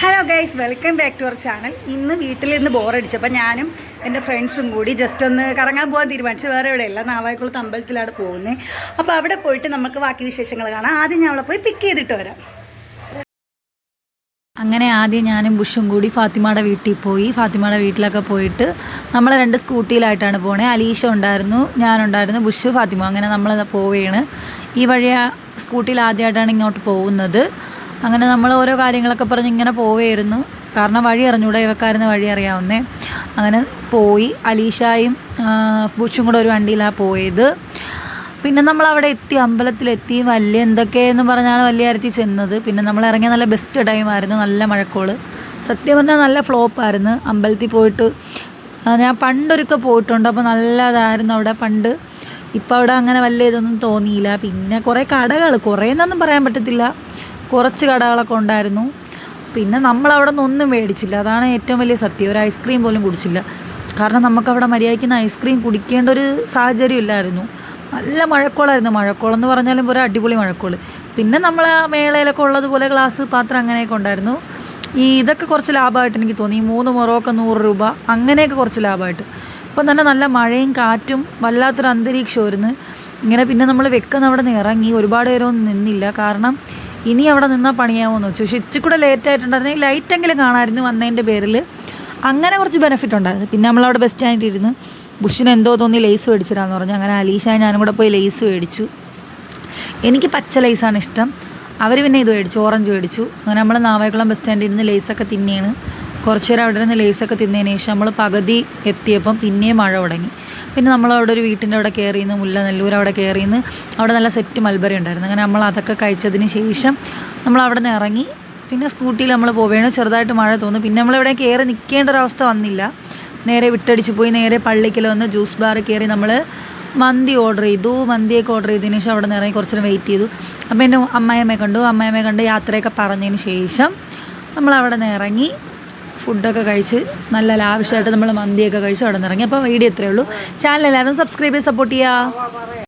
Hello guys welcome back to our channel ഇന്ന് വീട്ടിൽ നിന്ന് ബോറടിച്ചപ്പോൾ ഞാനും എന്റെ ഫ്രണ്ട്സും കൂടി ജസ്റ്റ് ഒന്ന് കറങ്ങാൻ പോകാൻ തീരുമാനിച്ചു. വേറെ എവിടെയല്ല നാവായിക്കുളത്ത് അമ്പലത്തിലാണ് പോകുന്നത് അപ്പോൾ അവിടെ പോയിട്ട് നമുക്ക് ബാക്കി വിശേഷങ്ങൾ കാണാം. ആദ്യം ഞാൻ അവിടെ പോയി പിക്ക് ചെയ്തിട്ട് വരാം. അങ്ങനെ ആദ്യം ഞാനും ബുഷും കൂടി ഫാത്തിമയുടെ വീട്ടിൽ പോയി. ഫാത്തിമയുടെ വീട്ടിലൊക്കെ പോയിട്ട് നമ്മൾ രണ്ട് സ്കൂട്ടിയിലായിട്ടാണ് പോണേ. അലീഷ ഉണ്ടായിരുന്നു ഞാനുണ്ടായിരുന്നു ബുഷു ഫാത്തിമ. അങ്ങനെ നമ്മൾ പോവുകയാണ് ഈ വഴി സ്കൂട്ടിയിൽ ആദ്യമായിട്ടാണ് ഇങ്ങോട്ട് പോകുന്നത്. അങ്ങനെ നമ്മൾ ഓരോ കാര്യങ്ങളൊക്കെ പറഞ്ഞ് ഇങ്ങനെ പോവുകയായിരുന്നു. കാരണം വഴി അറിഞ്ഞൂടെ ഇവക്കാരുന്ന് വഴി അറിയാവുന്നേ. അങ്ങനെ പോയി അലീഷായും ബുഷും കൂടെ ഒരു വണ്ടിയിലാണ് പോയത്. പിന്നെ നമ്മൾ അവിടെ എത്തി അമ്പലത്തിലെത്തി. വലിയ എന്തൊക്കെയെന്ന് പറഞ്ഞാണ് വലിയ അരത്തി ചെന്നത്. പിന്നെ നമ്മൾ ഇറങ്ങിയ നല്ല ബെസ്റ്റ് ടൈം ആയിരുന്നു നല്ല മഴക്കോൾ. സത്യം പറഞ്ഞാൽ നല്ല ഫ്ലോപ്പ് ആയിരുന്നു. അമ്പലത്തിൽ പോയിട്ട് ഞാൻ പണ്ടൊരുക്കെ പോയിട്ടുണ്ട്. അപ്പോൾ നല്ലതായിരുന്നു അവിടെ. പണ്ട് ഇപ്പോൾ അവിടെ അങ്ങനെ വലിയ ഇതൊന്നും തോന്നിയില്ല. പിന്നെ കുറേ കടകൾ കുറേ എന്നൊന്നും പറയാൻ പറ്റത്തില്ല. കുറച്ച് കടകളൊക്കെ ഉണ്ടായിരുന്നു. പിന്നെ നമ്മൾ അവിടെ നിന്ന് ഒന്നും മേടിച്ചില്ല. അതാണ് ഏറ്റവും വലിയ സത്യം. ഒരു ഐസ്ക്രീം പോലും കുടിച്ചില്ല. കാരണം നമുക്കവിടെ മര്യാദയ്ക്ക് ഐസ്ക്രീം കുടിക്കേണ്ട ഒരു സാഹചര്യം ഇല്ലായിരുന്നു. നല്ല മഴക്കോളായിരുന്നു. മഴക്കോളം എന്ന് പറഞ്ഞാലും ഒരു അടിപൊളി മഴക്കോൾ. പിന്നെ നമ്മൾ ആ മേളയിലൊക്കെ ഉള്ളതുപോലെ ഗ്ലാസ് പാത്രം അങ്ങനെയൊക്കെ ഉണ്ടായിരുന്നു. ഈ ഇതൊക്കെ കുറച്ച് ലാഭമായിട്ട് എനിക്ക് തോന്നി. മൂന്ന് മുറമൊക്കെ നൂറ് രൂപ. അങ്ങനെയൊക്കെ കുറച്ച് ലാഭമായിട്ട്. ഇപ്പം തന്നെ നല്ല മഴയും കാറ്റും വല്ലാത്തൊരു അന്തരീക്ഷമായിരുന്നു. ഇങ്ങനെ പിന്നെ നമ്മൾ വെക്കുന്ന അവിടെ നിന്ന് ഇറങ്ങി. ഒരുപാട് നേരമൊന്നും നിന്നില്ല. കാരണം ഇനി അവിടെ നിന്നാൽ പണിയാവുമെന്ന് വെച്ചു. പക്ഷേ ഇച്ചിരി കൂടെ ലേറ്റ് ലൈറ്റ് ലൈറ്റെങ്കിലും കാണാമായിരുന്നു വന്നതിന്റെ പേരിൽ അങ്ങനെ കുറച്ച് ബെനിഫിറ്റ് ഉണ്ടായിരുന്നു. പിന്നെ നമ്മളവിടെ ബെസ്റ്റ് ഇരുന്ന് ബുഷിന് എന്തോ തോന്നി ലേസ് മേടിച്ചിരാന്ന് പറഞ്ഞു. അങ്ങനെ അലീഷ ഞാനും കൂടെ പോയി ലേസ് മേടിച്ചു. എനിക്ക് പച്ച ലേസാണ് ഇഷ്ടം. അവർ പിന്നെ ഇത് മേടിച്ചു ഓറഞ്ച് മേടിച്ചു. അങ്ങനെ നമ്മൾ നാവായിക്കുളം ബസ് സ്റ്റാൻഡിൽ ഇരുന്ന് ലേസൊക്കെ തിന്നെയാണ്. കുറച്ച് നേരം അവിടെ നിന്ന് ലേസൊക്കെ തിന്നതിന് ശേഷം നമ്മൾ പകുതി എത്തിയപ്പം പിന്നെയും മഴ തുടങ്ങി. പിന്നെ നമ്മൾ അവിടെ ഒരു വീട്ടിന്റെ അവിടെ കയറി നിന്ന് മുല്ല നെല്ലൂർ അവിടെ കയറി നിന്ന് അവിടെ നല്ല സെറ്റ് മൽബറി ഉണ്ടായിരുന്നു. അങ്ങനെ നമ്മൾ അതൊക്കെ കഴിച്ചതിന് ശേഷം നമ്മൾ അവിടെ നിന്ന് ഇറങ്ങി. പിന്നെ സ്കൂട്ടിയിൽ നമ്മൾ പോവുകയാണ്. ചെറുതായിട്ട് മഴ തോന്നും. പിന്നെ നമ്മളിവിടെ കയറി നിൽക്കേണ്ട ഒരവസ്ഥ വന്നില്ല. നേരെ വിട്ടടിച്ച് പോയി. നേരെ പള്ളിക്കൽ വന്ന് ജ്യൂസ് ബാറിൽ കയറി നമ്മൾ മന്തി ഓർഡർ ചെയ്തു. മന്തിയൊക്കെ ഓർഡർ ചെയ്തതിന് ശേഷം അവിടെ നിന്ന് ഇറങ്ങി കുറച്ച് നേരം വെയിറ്റ് ചെയ്തു. അപ്പോൾ എന്റെ അമ്മായിയമ്മയെ കണ്ടു. അമ്മായിയമ്മയെ കണ്ട് യാത്രയൊക്കെ പറഞ്ഞതിന് ശേഷം നമ്മൾ അവിടെ നിന്ന് ഇറങ്ങി. ഫുഡൊക്കെ കഴിച്ച് നല്ല ലാവിഷായിട്ട് നമ്മൾ മന്തിയൊക്കെ കഴിച്ച് അവിടെ നിന്ന് ഇറങ്ങി. അപ്പോൾ വീഡിയോ എത്രയേ ഉള്ളൂ. ചാനൽ എല്ലാവരും സബ്സ്ക്രൈബ് ചെയ്ത് സപ്പോർട്ട് ചെയ്യുക.